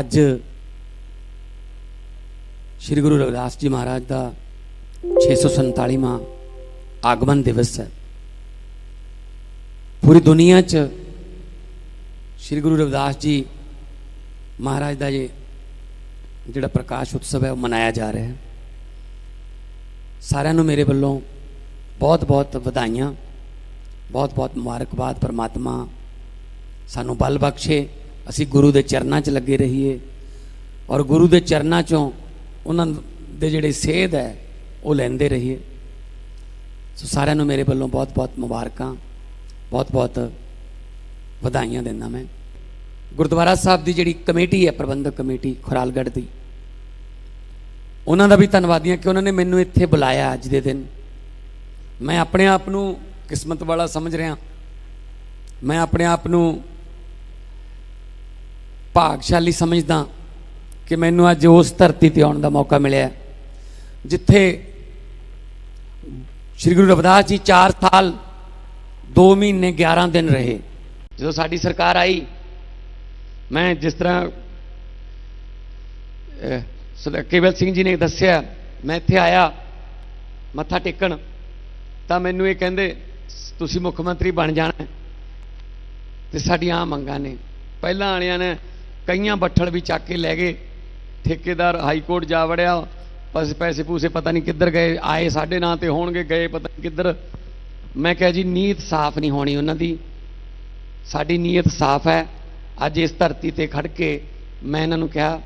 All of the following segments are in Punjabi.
ਅੱਜ ਸ੍ਰੀ ਗੁਰੂ ਰਵਿਦਾਸ ਜੀ ਮਹਾਰਾਜ ਦਾ 647ਵਾਂ ਆਗਮਨ ਦਿਵਸ ਹੈ। ਪੂਰੀ ਦੁਨੀਆ 'ਚ ਸ੍ਰੀ ਗੁਰੂ ਰਵਿਦਾਸ ਜੀ ਮਹਾਰਾਜ ਦਾ ਇਹ ਜਿਹੜਾ ਪ੍ਰਕਾਸ਼ ਉਤਸਵ ਹੈ, ਉਹ ਮਨਾਇਆ ਜਾ ਰਿਹਾ ਹੈ। ਸਾਰਿਆਂ ਨੂੰ ਮੇਰੇ ਵੱਲੋਂ ਬਹੁਤ ਬਹੁਤ ਵਧਾਈਆਂ ਬਹੁਤ ਬਹੁਤ ਮੁਬਾਰਕਬਾਦ, ਪਰਮਾਤਮਾ ਸਾਨੂੰ ਬਲ ਬਖਸ਼ੇ। ਅਸੀਂ ਗੁਰੂ ਦੇ ਚਰਨਾਂ 'ਚ ਲੱਗੇ ਰਹੀਏ ਔਰ ਗੁਰੂ ਦੇ ਚਰਨਾਂ 'ਚੋਂ ਉਹਨਾਂ ਦੇ ਜਿਹੜੇ ਸੇਧ ਹੈ, ਉਹ ਲੈਂਦੇ ਰਹੀਏ। ਸੋ ਸਾਰਿਆਂ ਨੂੰ ਮੇਰੇ ਵੱਲੋਂ ਬਹੁਤ ਬਹੁਤ ਮੁਬਾਰਕਾਂ ਬਹੁਤ ਬਹੁਤ ਵਧਾਈਆਂ ਦਿੰਦਾ ਮੈਂ। ਗੁਰਦੁਆਰਾ ਸਾਹਿਬ ਦੀ ਜਿਹੜੀ ਕਮੇਟੀ ਹੈ, ਪ੍ਰਬੰਧਕ ਕਮੇਟੀ ਖੁਰਾਲਗੜ੍ਹ ਦੀ, ਉਹਨਾਂ ਦਾ ਵੀ ਧੰਨਵਾਦੀਆਂ ਕਿ ਉਹਨਾਂ ਨੇ ਮੈਨੂੰ ਇੱਥੇ ਬੁਲਾਇਆ ਅੱਜ ਦੇ ਦਿਨ। ਮੈਂ ਆਪਣੇ ਆਪ ਨੂੰ ਕਿਸਮਤ ਵਾਲਾ ਸਮਝ ਰਿਹਾ। ਮੈਂ ਆਪਣੇ ਆਪ ਨੂੰ ਭਾਗਸ਼ਾਲੀ ਸਮਝਦਾ ਕਿ ਮੈਨੂੰ ਅੱਜ ਉਸ ਧਰਤੀ ਤੇ ਆਉਣ ਦਾ ਮੌਕਾ ਮਿਲਿਆ ਜਿੱਥੇ ਸ੍ਰੀ ਗੁਰੂ ਰਵਿਦਾਸ ਜੀ 4 ਸਾਲ 2 ਮਹੀਨੇ 11 ਦਿਨ ਰਹੇ ਜਦੋਂ ਸਾਡੀ ਸਰਕਾਰ ਆਈ, ਮੈਂ ਜਿਸ ਤਰ੍ਹਾਂ ਕੇਵਲ ਸਿੰਘ ਜੀ ਨੇ ਦੱਸਿਆ, ਮੈਂ ਇੱਥੇ ਆਇਆ, ਮੱਥਾ ਟੇਕਣ, ਤਾਂ ਮੈਨੂੰ ਇਹ ਕਹਿੰਦੇ, ਤੁਸੀਂ ਮੁੱਖ ਮੰਤਰੀ ਬਣ ਜਾਣਾ ਹੈ। ਤੇ ਸਾਡੀਆਂ ਆਹ ਮੰਗਾਂ ਨੇ ਪਹਿਲਾਂ ਵਾਲਿਆਂ ਨੇ ਕਈਆਂ ਬੱਠਲ ਵੀ ਚੱਕ ਕੇ ਲੈ ਗਏ। ਠੇਕੇਦਾਰ ਹਾਈ ਕੋਰਟ ਜਾ ਵੜਿਆ। ਬਸ ਪੈਸੇ ਪੂਸੇ ਪਤਾ ਨਹੀਂ ਕਿੱਧਰ ਗਏ। ਆਏ ਸਾਡੇ ਨਾਂ ਤੇ ਹੋਣਗੇ, ਗਏ ਪਤਾ ਨਹੀਂ ਕਿੱਧਰ। ਮੈਂ ਕਿਹਾ ਜੀ, ਨੀਅਤ ਸਾਫ਼ ਨਹੀਂ ਹੋਣੀ ਉਹਨਾਂ ਦੀ। ਸਾਡੀ ਨੀਅਤ ਸਾਫ਼ ਹੈ। ਅੱਜ ਇਸ ਧਰਤੀ ਤੇ ਖੜ ਕੇ ਮੈਂ ਇਹਨਾਂ ਨੂੰ ਕਿਹਾ,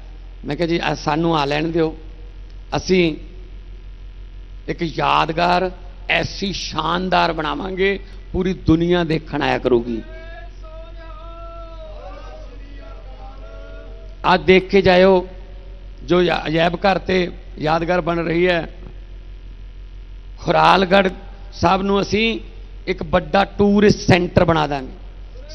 ਮੈਂ ਕਿਹਾ ਜੀ ਸਾਨੂੰ ਆ ਲੈਣ ਦਿਓ। ਅਸੀਂ ਇੱਕ ਯਾਦਗਾਰ, ਐਸੀ ਸ਼ਾਨਦਾਰ ਬਣਾਵਾਂਗੇ। ਪੂਰੀ ਦੁਨੀਆ ਦੇਖਣ ਆਇਆ ਕਰੂਗੀ। ਅੱਜ ਦੇਖ ਕੇ ਜਾਇਓ, ਜੋ ਯਾ- ਅਜਾਇਬ ਘਰ ਤੇ ਯਾਦਗਾਰ ਬਣ ਰਹੀ ਹੈ। ਖੁਰਾਲਗੜ੍ਹ ਸਾਹਿਬ ਨੂੰ ਅਸੀਂ ਇੱਕ ਵੱਡਾ ਟੂਰਿਸਟ ਸੈਂਟਰ ਬਣਾ ਦਾਂਗੇ।